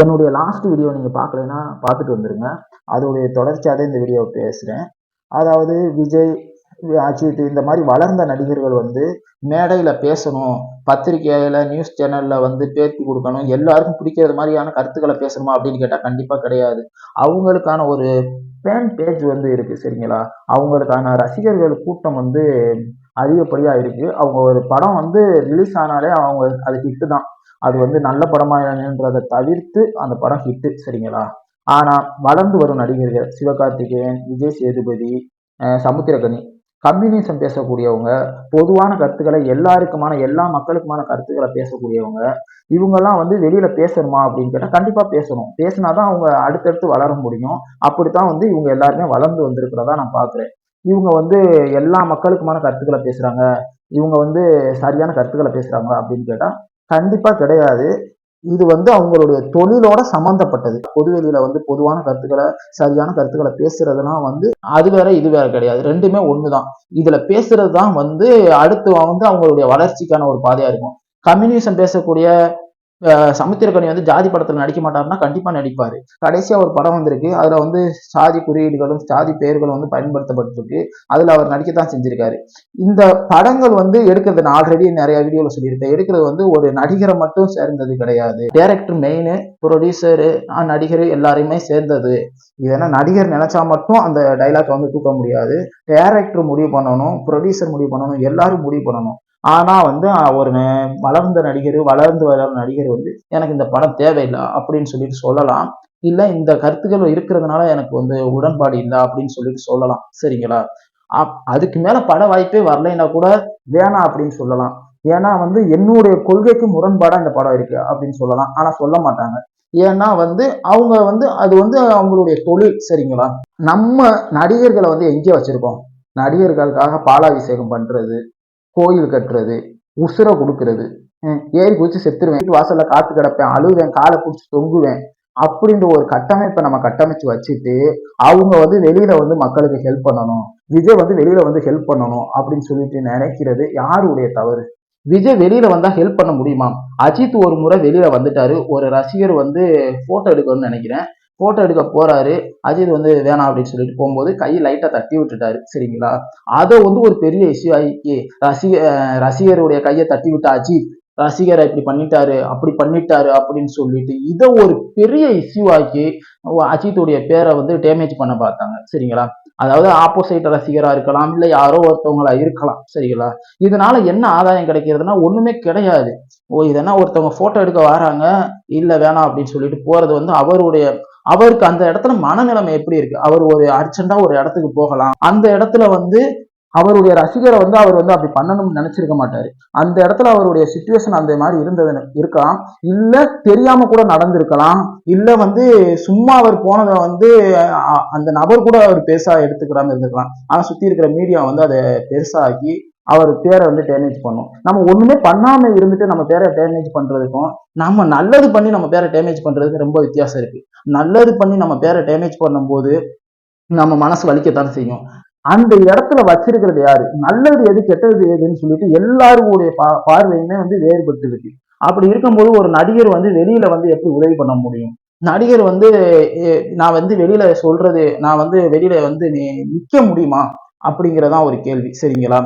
என்னுடைய last video நீங்கள் பார்க்கலைன்னா பார்த்துட்டு வந்துருங்க. அதோடைய தொடர்ச்சியாக தான் இந்த வீடியோவை பேசுகிறேன் அதாவது விஜய் அஜித் இந்த மாதிரி வளர்ந்த நடிகர்கள் வந்து மேடையில் பேசணும் பத்திரிகையில் நியூஸ் சேனலில் வந்து பேட்டி கொடுக்கணும் எல்லாருக்கும் பிடிக்கிறது மாதிரியான கருத்துக்களை பேசணுமா அப்படின்னு கேட்டால் கண்டிப்பாக கிடையாது. அவங்களுக்கான ஒரு ஃபேன் பேஜ் வந்து இருக்குது சரிங்களா? அவங்களுக்கான ரசிகர்கள் கூட்டம் வந்து அதிகப்படியாக இருக்குது அவங்க ஒரு படம் வந்து ரிலீஸ் ஆனாலே அவங்க அது ஹிட்டு தான். அது வந்து நல்ல படமா தவிர்த்து அந்த படம் ஹிட்டு சரிங்களா? ஆனால் வளர்ந்து வரும் நடிகர்கள் சிவகார்த்திகேயன் விஜய் சேதுபதி சமுத்திரகனி கம்யூனிசம் பேசக்கூடியவங்க பொதுவான கருத்துக்களை எல்லாருக்குமான எல்லா மக்களுக்குமான கருத்துக்களை பேசக்கூடியவங்க இவங்கெல்லாம் வந்து வெளியில பேசணுமா அப்படின்னு கேட்டால் கண்டிப்பா பேசணும். பேசினாதான் அவங்க அடுத்தடுத்து வளர முடியும். அப்படித்தான் வந்து இவங்க எல்லாருமே வளர்ந்து வந்திருக்கிறதா நான் பாக்குறேன். இவங்க வந்து எல்லா மக்களுக்குமான கருத்துக்களை பேசுறாங்க. இவங்க வந்து சரியான கருத்துக்களை பேசுறாங்க அப்படின்னு கேட்டா கண்டிப்பாக கிடையாது. இது வந்து அவங்களுடைய தொழிலோட சம்மந்தப்பட்டது பொதுவெளியில வந்து பொதுவான கருத்துக்களை சரியான கருத்துக்களை பேசுறதுனா வந்து அது வேற இது வேற கிடையாது. ரெண்டுமே ஒண்ணுதான். இதுல பேசுறது தான் வந்து அடுத்து வந்து அவங்களுடைய வளர்ச்சிக்கான ஒரு பாதையா இருக்கும். கம்யூனிசம் பேசக்கூடிய சமுத்திரக்கணி வந்து ஜாதி படத்துல நடிக்க மாட்டாருன்னா கண்டிப்பா நடிப்பாரு. கடைசியா ஒரு படம் வந்திருக்கு. அதுல வந்து சாதி குறியீடுகளும் சாதி பெயர்களும் வந்து பயன்படுத்தப்பட்டிருக்கு. அதுல அவர் நடிக்கத்தான் செஞ்சிருக்காரு. இந்த படங்கள் வந்து எடுக்கிறது நான் ஆல்ரெடி நிறைய வீடியோல சொல்லியிருக்கேன் எடுக்கிறது வந்து ஒரு நடிகரை மட்டும் சேர்ந்தது கிடையாது. டேரக்டர் மெயின் ப்ரொடியூசரு நடிகர் எல்லாரையுமே சேர்ந்தது. இதனா நடிகர் நினைச்சா மட்டும் அந்த டைலாக் வந்து தூக்க முடியாது. டேரக்டர் முடிவு பண்ணணும் ப்ரொடியூசர் முடிவு பண்ணணும் எல்லாரும் முடிவு பண்ணணும். ஆனால் வந்து ஒரு வளர்ந்த நடிகர் வளர்ந்து வளர்ந்த நடிகர் வந்து எனக்கு இந்த படம் தேவையில்லை அப்படின்னு சொல்லிட்டு சொல்லலாம். இல்லை இந்த கருத்துக்கள் இருக்கிறதுனால எனக்கு வந்து உடன்பாடு இல்லை அப்படின்னு சொல்லிட்டு சொல்லலாம். சரிங்களா? அப் அதுக்கு மேலே பட வாய்ப்பே வரலைன்னா கூட வேணாம் அப்படின்னு சொல்லலாம். ஏன்னா வந்து என்னுடைய கொள்கைக்கு முரண்பாடாக இந்த படம் இருக்கு அப்படின்னு சொல்லலாம். ஆனால் சொல்ல மாட்டாங்க. ஏன்னா வந்து அவங்க வந்து அது வந்து அவங்களுடைய தொழில். சரிங்களா? நம்ம நடிகர்களை வந்து எங்கே வச்சிருக்கோம். நடிகர்களுக்காக பாலாபிஷேகம் பண்றது கோயில் கட்டுறது உசுரை கொடுக்கறது ஏறி குதிச்சு செத்துருவேன் வாசல்ல காத்து கிடப்பேன் அழுவேன் காலை பிடிச்சி தொங்குவேன் அப்படின்ற ஒரு கட்டமைப்பை நம்ம கட்டமைச்சு வச்சுட்டு அவங்க வந்து வெளியில வந்து மக்களுக்கு ஹெல்ப் பண்ணணும் விஜய் வந்து வெளியில வந்து ஹெல்ப் பண்ணணும் அப்படின்னு சொல்லிட்டு நினைக்கிறது யாருடைய தவறு? விஜய் வெளியில வந்தா ஹெல்ப் பண்ண முடியுமா? அஜித் ஒரு முறை வெளியில வந்துட்டாரு ஒரு ரசிகர் வந்து போட்டோ எடுக்கணும்னு நினைக்கிறேன். ஃபோட்டோ எடுக்க போறாரு. அஜித் வந்து வேணாம் அப்படின்னு சொல்லிட்டு போகும்போது கை லைட்டா தட்டி விட்டுட்டாரு. சரிங்களா? அதை வந்து ஒரு பெரிய இஷ்யூ ஆகி ரசிக ரசிகருடைய கையை தட்டி விட்ட அஜித் ரசிகரை இப்படி பண்ணிட்டாரு அப்படி பண்ணிட்டாரு அப்படின்னு சொல்லிட்டு இதை ஒரு பெரிய இஷ்யூ ஆக்கி அஜித்துடைய பேரை வந்து டேமேஜ் பண்ண பார்த்தாங்க. சரிங்களா? அதாவது ஆப்போசிட் ரசிகரா இருக்கலாம் இல்லை யாரோ ஒருத்தவங்களா இருக்கலாம். சரிங்களா? இதனால என்ன ஆதாயம் கிடைக்கிறதுனா ஒண்ணுமே கிடையாது. ஓ இதெல்லாம் ஒருத்தவங்க போட்டோ எடுக்க வராங்க இல்ல வேணாம் அப்படின்னு சொல்லிட்டு போறது வந்து அவருடைய அவருக்கு அந்த இடத்துல மனநிலைமை எப்படி இருக்கு? அவர் ஒரு அர்ஜென்டா ஒரு இடத்துக்கு போகலாம். அந்த இடத்துல வந்து அவருடைய ரசிகரை வந்து அவர் வந்து அப்படி பண்ணணும்னு நினைச்சிருக்க மாட்டாரு. அந்த இடத்துல அவருடைய சுச்சுவேஷன் அந்த மாதிரி இருந்தது இருக்கலாம் இல்ல தெரியாம கூட நடந்திருக்கலாம். இல்ல வந்து சும்மா அவர் போனதை வந்து அந்த நபர் கூட அவர் பெருசா எடுத்துக்கிறாம இருந்திருக்கலாம். ஆனா சுத்தி இருக்கிற மீடியா வந்து அதை பெருசாக்கி அவர் பேரை வந்து டேமேஜ் பண்ணும். நம்ம ஒண்ணுமே பண்ணாம இருந்துட்டு நம்ம பேரை டேமேஜ் பண்றதுக்கும் நம்ம நல்லது பண்ணி நம்ம பேரை டேமேஜ் பண்றதுக்கு ரொம்ப வித்தியாசம் இருக்கு. நல்லது பண்ணி நம்ம பேரை டேமேஜ் பண்ணும்போது நம்ம மனசு வலிக்கத்தான் செய்யும். அந்த இடத்துல வச்சிருக்கிறது யாரு? நல்லது எது கெட்டது எதுன்னு சொல்லிட்டு எல்லாருடைய பா பார்வையுமே வந்து வேறுபட்டு இருக்கு. அப்படி இருக்கும்போது ஒரு நடிகர் வந்து வெளியில வந்து எப்படி உதவி பண்ண முடியும்? நடிகர் வந்து நான் வந்து வெளியில சொல்றது நான் வந்து வெளியில வந்து நிக்க முடியுமா? அப்படிங்கிறதான் ஒரு கேள்வி. சரிங்களா?